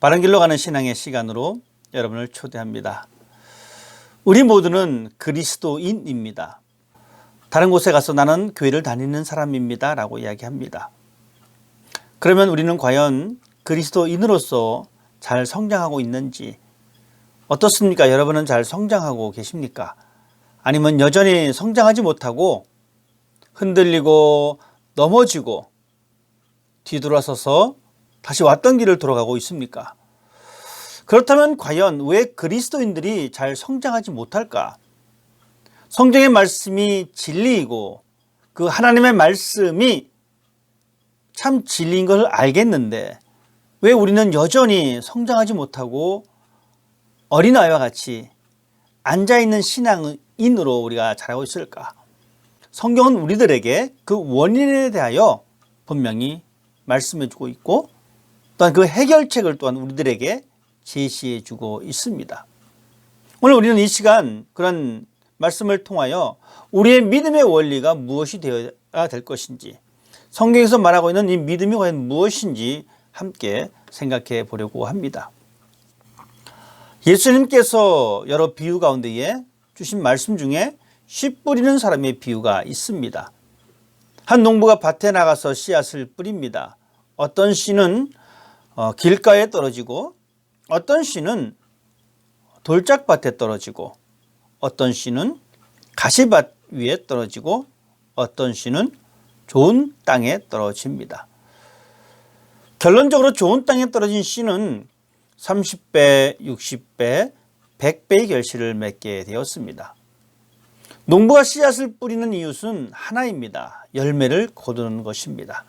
바른 길로 가는 신앙의 시간으로 여러분을 초대합니다. 우리 모두는 그리스도인입니다. 다른 곳에 가서 나는 교회를 다니는 사람입니다. 라고 이야기합니다. 그러면 우리는 과연 그리스도인으로서 잘 성장하고 있는지 어떻습니까? 여러분은 잘 성장하고 계십니까? 아니면 여전히 성장하지 못하고 흔들리고 넘어지고 뒤돌아서서 다시 왔던 길을 돌아가고 있습니까? 그렇다면 과연 왜 그리스도인들이 잘 성장하지 못할까? 성경의 말씀이 진리이고 그 하나님의 말씀이 참 진리인 것을 알겠는데 왜 우리는 여전히 성장하지 못하고 어린아이와 같이 앉아있는 신앙인으로 우리가 자라고 있을까? 성경은 우리들에게 그 원인에 대하여 분명히 말씀해 주고 있고 또한 그 해결책을 또한 우리들에게 제시해 주고 있습니다. 오늘 우리는 이 시간 그런 말씀을 통하여 우리의 믿음의 원리가 무엇이 되어야 될 것인지 성경에서 말하고 있는 이 믿음이 과연 무엇인지 함께 생각해 보려고 합니다. 예수님께서 여러 비유 가운데에 주신 말씀 중에 씨 뿌리는 사람의 비유가 있습니다. 한 농부가 밭에 나가서 씨앗을 뿌립니다. 어떤 씨는 어, 길가에 떨어지고 어떤 씨는 돌짝밭에 떨어지고 어떤 씨는 가시밭 위에 떨어지고 어떤 씨는 좋은 땅에 떨어집니다. 결론적으로 좋은 땅에 떨어진 씨는 30배, 60배, 100배의 결실을 맺게 되었습니다. 농부가 씨앗을 뿌리는 이유는 하나입니다. 열매를 거두는 것입니다.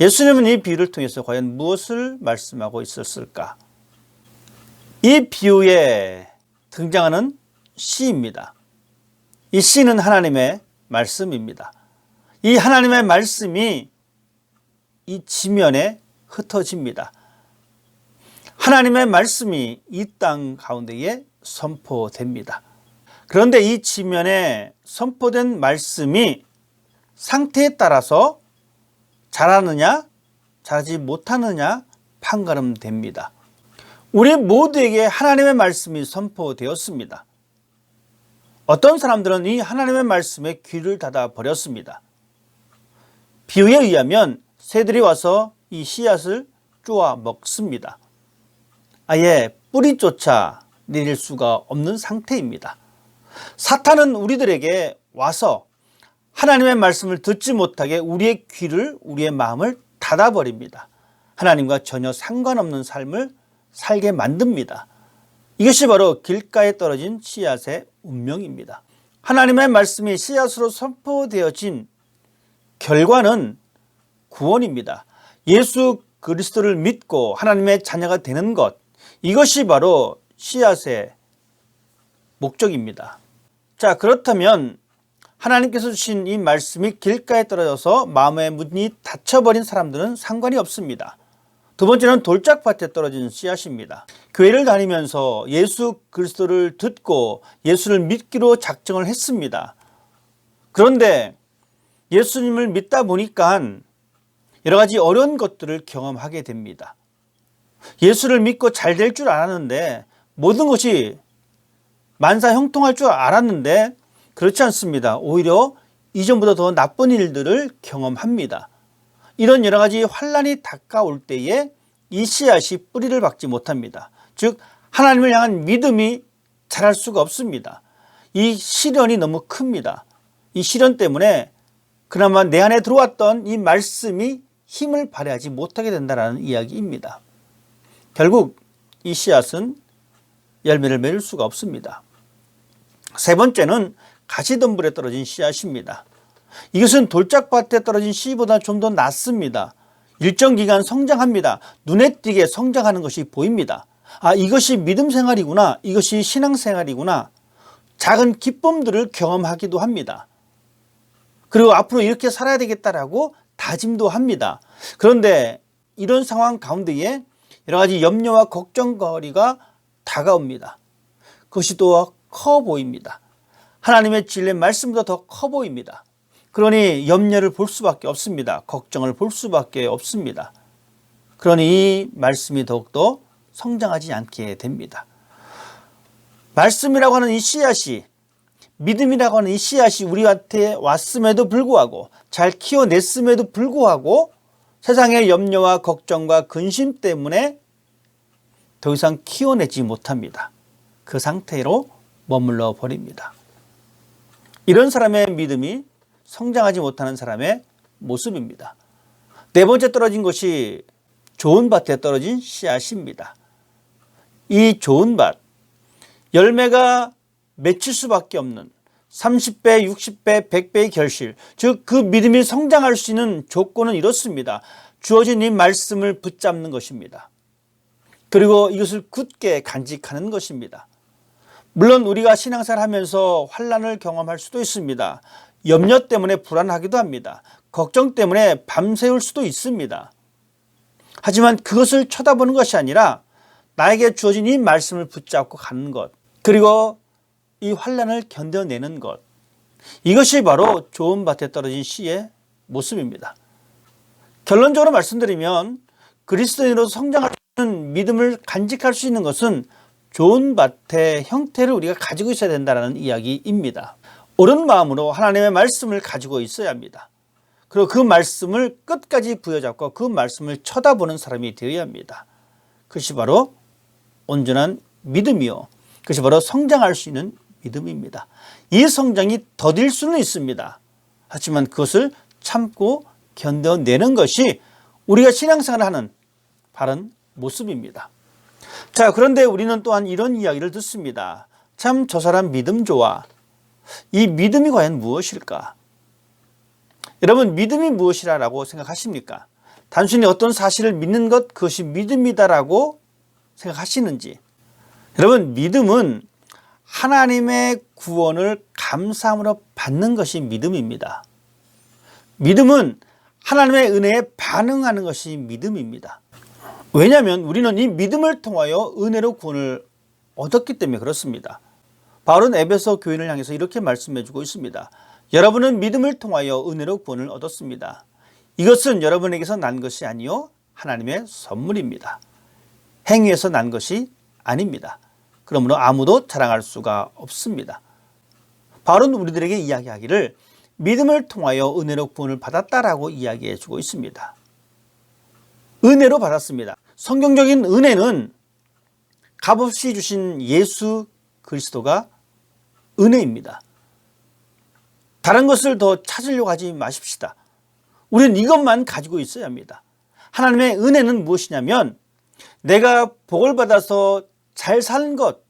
예수님은 이 비유를 통해서 과연 무엇을 말씀하고 있었을까? 이 비유에 등장하는 씨입니다. 이 씨는 하나님의 말씀입니다. 이 하나님의 말씀이 이 지면에 흩어집니다. 하나님의 말씀이 이 땅 가운데에 선포됩니다. 그런데 이 지면에 선포된 말씀이 상태에 따라서 잘하느냐, 잘하지 못하느냐 판가름됩니다. 우리 모두에게 하나님의 말씀이 선포되었습니다. 어떤 사람들은 이 하나님의 말씀에 귀를 닫아 버렸습니다. 비유에 의하면 새들이 와서 이 씨앗을 쪼아 먹습니다. 아예 뿌리조차 내릴 수가 없는 상태입니다. 사탄은 우리들에게 와서 하나님의 말씀을 듣지 못하게 우리의 귀를, 우리의 마음을 닫아버립니다. 하나님과 전혀 상관없는 삶을 살게 만듭니다. 이것이 바로 길가에 떨어진 씨앗의 운명입니다. 하나님의 말씀이 씨앗으로 선포되어진 결과는 구원입니다. 예수 그리스도를 믿고 하나님의 자녀가 되는 것, 이것이 바로 씨앗의 목적입니다. 자, 그렇다면 하나님께서 주신 이 말씀이 길가에 떨어져서 마음의 문이 닫혀버린 사람들은 상관이 없습니다. 두 번째는 돌짝밭에 떨어진 씨앗입니다. 교회를 다니면서 예수 그리스도를 듣고 예수를 믿기로 작정을 했습니다. 그런데 예수님을 믿다 보니까 여러 가지 어려운 것들을 경험하게 됩니다. 예수를 믿고 잘 될 줄 알았는데 모든 것이 만사 형통할 줄 알았는데 그렇지 않습니다. 오히려 이전보다 더 나쁜 일들을 경험합니다. 이런 여러 가지 환란이 다가올 때에 이 씨앗이 뿌리를 박지 못합니다. 즉 하나님을 향한 믿음이 자랄 수가 없습니다. 이 시련이 너무 큽니다. 이 시련 때문에 그나마 내 안에 들어왔던 이 말씀이 힘을 발휘하지 못하게 된다는 이야기입니다. 결국 이 씨앗은 열매를 맺을 수가 없습니다. 세 번째는 가시덤불에 떨어진 씨앗입니다. 이것은 돌짝밭에 떨어진 씨보다 좀 더 낫습니다. 일정 기간 성장합니다. 눈에 띄게 성장하는 것이 보입니다. 아, 이것이 믿음 생활이구나. 이것이 신앙 생활이구나. 작은 기쁨들을 경험하기도 합니다. 그리고 앞으로 이렇게 살아야 되겠다라고 다짐도 합니다. 그런데 이런 상황 가운데에 여러 가지 염려와 걱정거리가 다가옵니다. 그것이 또 커 보입니다. 하나님의 진리 말씀보다 더 커 보입니다. 그러니 염려를 볼 수밖에 없습니다. 걱정을 볼 수밖에 없습니다. 그러니 이 말씀이 더욱더 성장하지 않게 됩니다. 말씀이라고 하는 이 씨앗이 믿음이라고 하는 이 씨앗이 우리한테 왔음에도 불구하고 잘 키워냈음에도 불구하고 세상의 염려와 걱정과 근심 때문에 더 이상 키워내지 못합니다. 그 상태로 머물러 버립니다. 이런 사람의 믿음이 성장하지 못하는 사람의 모습입니다. 네 번째 떨어진 것이 좋은 밭에 떨어진 씨앗입니다. 이 좋은 밭, 열매가 맺힐 수밖에 없는 30배, 60배, 100배의 결실, 즉 그 믿음이 성장할 수 있는 조건은 이렇습니다. 주어진 이 말씀을 붙잡는 것입니다. 그리고 이것을 굳게 간직하는 것입니다. 물론 우리가 신앙생활 하면서 환란을 경험할 수도 있습니다. 염려 때문에 불안하기도 합니다. 걱정 때문에 밤새울 수도 있습니다. 하지만 그것을 쳐다보는 것이 아니라 나에게 주어진 이 말씀을 붙잡고 가는 것, 그리고 이 환란을 견뎌내는 것. 이것이 바로 좋은 밭에 떨어진 씨의 모습입니다. 결론적으로 말씀드리면 그리스도인으로 있는 믿음을 간직할 수 있는 것은 좋은 밭의 형태를 우리가 가지고 있어야 된다는 이야기입니다. 옳은 마음으로 하나님의 말씀을 가지고 있어야 합니다. 그리고 그 말씀을 끝까지 부여잡고 그 말씀을 쳐다보는 사람이 되어야 합니다. 그것이 바로 온전한 믿음이요. 그것이 바로 성장할 수 있는 믿음입니다. 이 성장이 더딜 수는 있습니다. 하지만 그것을 참고 견뎌내는 것이 우리가 신앙생활을 하는 바른 모습입니다. 자, 그런데 우리는 또한 이런 이야기를 듣습니다. 참 저 사람 믿음 좋아. 이 믿음이 과연 무엇일까? 여러분, 믿음이 무엇이라고 생각하십니까? 단순히 어떤 사실을 믿는 것, 그것이 믿음이다라고 생각하시는지. 여러분, 믿음은 하나님의 구원을 감사함으로 받는 것이 믿음입니다. 믿음은 하나님의 은혜에 반응하는 것이 믿음입니다. 왜냐하면 우리는 이 믿음을 통하여 은혜로 구원을 얻었기 때문에 그렇습니다. 바울은 에베소 교인을 향해서 이렇게 말씀해 주고 있습니다. 여러분은 믿음을 통하여 은혜로 구원을 얻었습니다. 이것은 여러분에게서 난 것이 아니요 하나님의 선물입니다. 행위에서 난 것이 아닙니다. 그러므로 아무도 자랑할 수가 없습니다. 바울은 우리들에게 이야기하기를 믿음을 통하여 은혜로 구원을 받았다라고 이야기해 주고 있습니다. 은혜로 받았습니다. 성경적인 은혜는 값없이 주신 예수 그리스도가 은혜입니다. 다른 것을 더 찾으려고 하지 마십시다. 우리는 이것만 가지고 있어야 합니다. 하나님의 은혜는 무엇이냐면 내가 복을 받아서 잘 사는 것,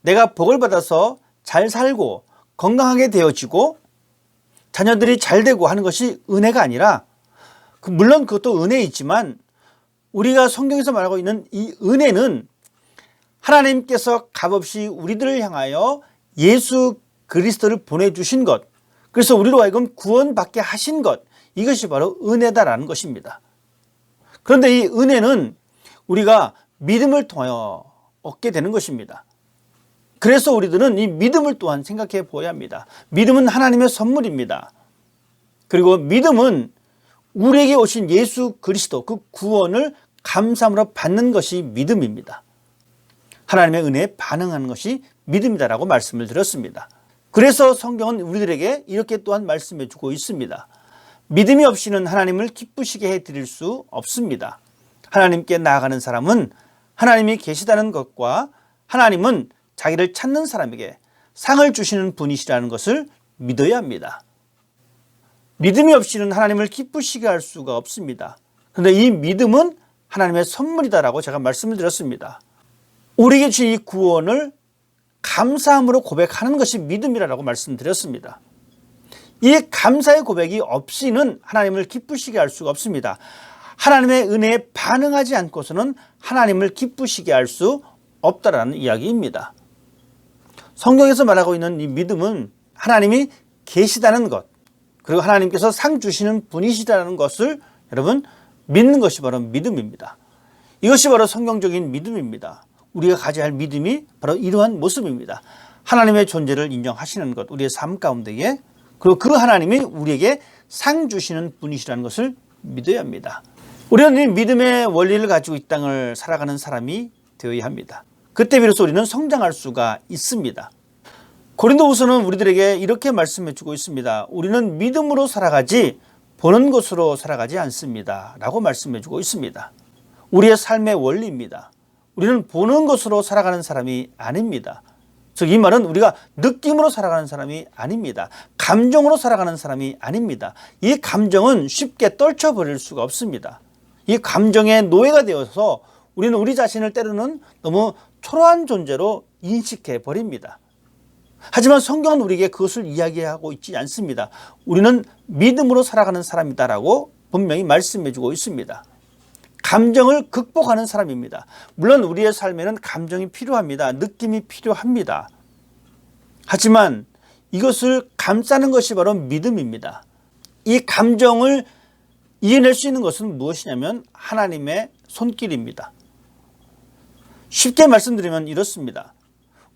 내가 복을 받아서 잘 살고 건강하게 되어지고 자녀들이 잘 되고 하는 것이 은혜가 아니라 그 물론 그것도 은혜이지만 우리가 성경에서 말하고 있는 이 은혜는 하나님께서 값없이 우리들을 향하여 예수 그리스도를 보내주신 것, 그래서 우리로 하여금 구원받게 하신 것, 이것이 바로 은혜다라는 것입니다. 그런데 이 은혜는 우리가 믿음을 통하여 얻게 되는 것입니다. 그래서 우리들은 이 믿음을 또한 생각해 보아야 합니다. 믿음은 하나님의 선물입니다. 그리고 믿음은 우리에게 오신 예수 그리스도 그 구원을 감사함으로 받는 것이 믿음입니다. 하나님의 은혜에 반응하는 것이 믿음이다라고 말씀을 드렸습니다. 그래서 성경은 우리들에게 이렇게 또한 말씀해 주고 있습니다. 믿음이 없이는 하나님을 기쁘시게 해 드릴 수 없습니다. 하나님께 나아가는 사람은 하나님이 계시다는 것과 하나님은 자기를 찾는 사람에게 상을 주시는 분이시라는 것을 믿어야 합니다. 믿음이 없이는 하나님을 기쁘시게 할 수가 없습니다. 그런데 이 믿음은 하나님의 선물이다라고 제가 말씀을 드렸습니다. 우리에게 주신 이 구원을 감사함으로 고백하는 것이 믿음이라고 말씀드렸습니다. 이 감사의 고백이 없이는 하나님을 기쁘시게 할 수가 없습니다. 하나님의 은혜에 반응하지 않고서는 하나님을 기쁘시게 할 수 없다라는 이야기입니다. 성경에서 말하고 있는 이 믿음은 하나님이 계시다는 것, 그리고 하나님께서 상 주시는 분이시다는 것을 여러분 믿는 것이 바로 믿음입니다. 이것이 바로 성경적인 믿음입니다. 우리가 가져야 할 믿음이 바로 이러한 모습입니다. 하나님의 존재를 인정하시는 것, 우리의 삶 가운데에 그리고 그 하나님이 우리에게 상 주시는 분이시라는 것을 믿어야 합니다. 우리는 이 믿음의 원리를 가지고 이 땅을 살아가는 사람이 되어야 합니다. 그때 비로소 우리는 성장할 수가 있습니다. 고린도후서는 우리들에게 이렇게 말씀해 주고 있습니다. 우리는 믿음으로 살아가지 보는 것으로 살아가지 않습니다. 라고 말씀해 주고 있습니다. 우리의 삶의 원리입니다. 우리는 보는 것으로 살아가는 사람이 아닙니다. 즉, 이 말은 우리가 느낌으로 살아가는 사람이 아닙니다. 감정으로 살아가는 사람이 아닙니다. 이 감정은 쉽게 떨쳐버릴 수가 없습니다. 이 감정의 노예가 되어서 우리는 우리 자신을 때로는 너무 초라한 존재로 인식해 버립니다. 하지만 성경은 우리에게 그것을 이야기하고 있지 않습니다. 우리는 믿음으로 살아가는 사람이다라고 분명히 말씀해 주고 있습니다. 감정을 극복하는 사람입니다. 물론 우리의 삶에는 감정이 필요합니다. 느낌이 필요합니다. 하지만 이것을 감싸는 것이 바로 믿음입니다. 이 감정을 이해낼 수 있는 것은 무엇이냐면 하나님의 손길입니다. 쉽게 말씀드리면 이렇습니다.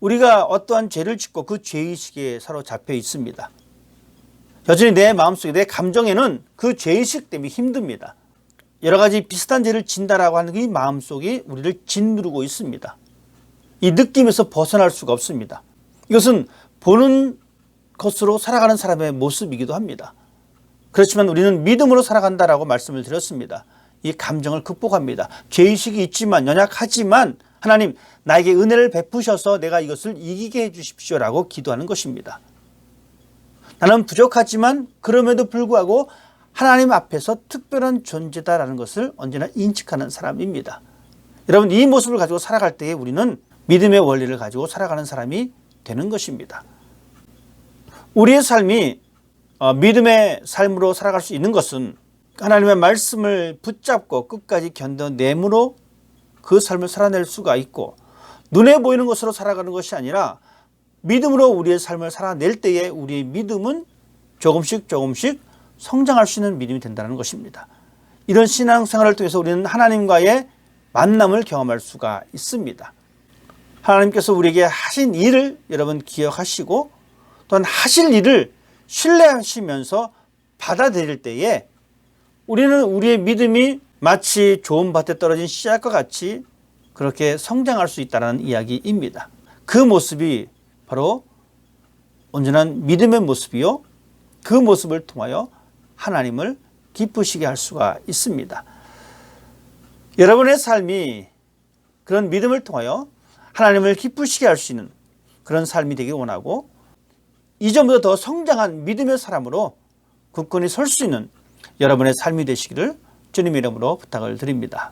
우리가 어떠한 죄를 짓고 그 죄의식에 사로잡혀 있습니다. 여전히 내 마음속에 내 감정에는 그 죄의식 때문에 힘듭니다. 여러 가지 비슷한 죄를 진다라고 하는 이 마음속이 우리를 짓누르고 있습니다. 이 느낌에서 벗어날 수가 없습니다. 이것은 보는 것으로 살아가는 사람의 모습이기도 합니다. 그렇지만 우리는 믿음으로 살아간다라고 말씀을 드렸습니다. 이 감정을 극복합니다. 죄의식이 있지만 연약하지만 하나님 나에게 은혜를 베푸셔서 내가 이것을 이기게 해 주십시오라고 기도하는 것입니다. 나는 부족하지만 그럼에도 불구하고 하나님 앞에서 특별한 존재다라는 것을 언제나 인식하는 사람입니다. 여러분 이 모습을 가지고 살아갈 때에 우리는 믿음의 원리를 가지고 살아가는 사람이 되는 것입니다. 우리의 삶이 어, 믿음의 삶으로 살아갈 수 있는 것은 하나님의 말씀을 붙잡고 끝까지 견뎌내므로 그 삶을 살아낼 수가 있고 눈에 보이는 것으로 살아가는 것이 아니라 믿음으로 우리의 삶을 살아낼 때에 우리의 믿음은 조금씩 조금씩 성장할 수 있는 믿음이 된다는 것입니다. 이런 신앙생활을 통해서 우리는 하나님과의 만남을 경험할 수가 있습니다. 하나님께서 우리에게 하신 일을 여러분 기억하시고 또한 하실 일을 신뢰하시면서 받아들일 때에 우리는 우리의 믿음이 마치 좋은 밭에 떨어진 씨앗과 같이 그렇게 성장할 수 있다는 이야기입니다. 그 모습이 바로 온전한 믿음의 모습이요. 그 모습을 통하여 하나님을 기쁘시게 할 수가 있습니다. 여러분의 삶이 그런 믿음을 통하여 하나님을 기쁘시게 할 수 있는 그런 삶이 되길 원하고 이전보다 더 성장한 믿음의 사람으로 굳건히 설 수 있는 여러분의 삶이 되시기를 주님 이름으로 부탁을 드립니다.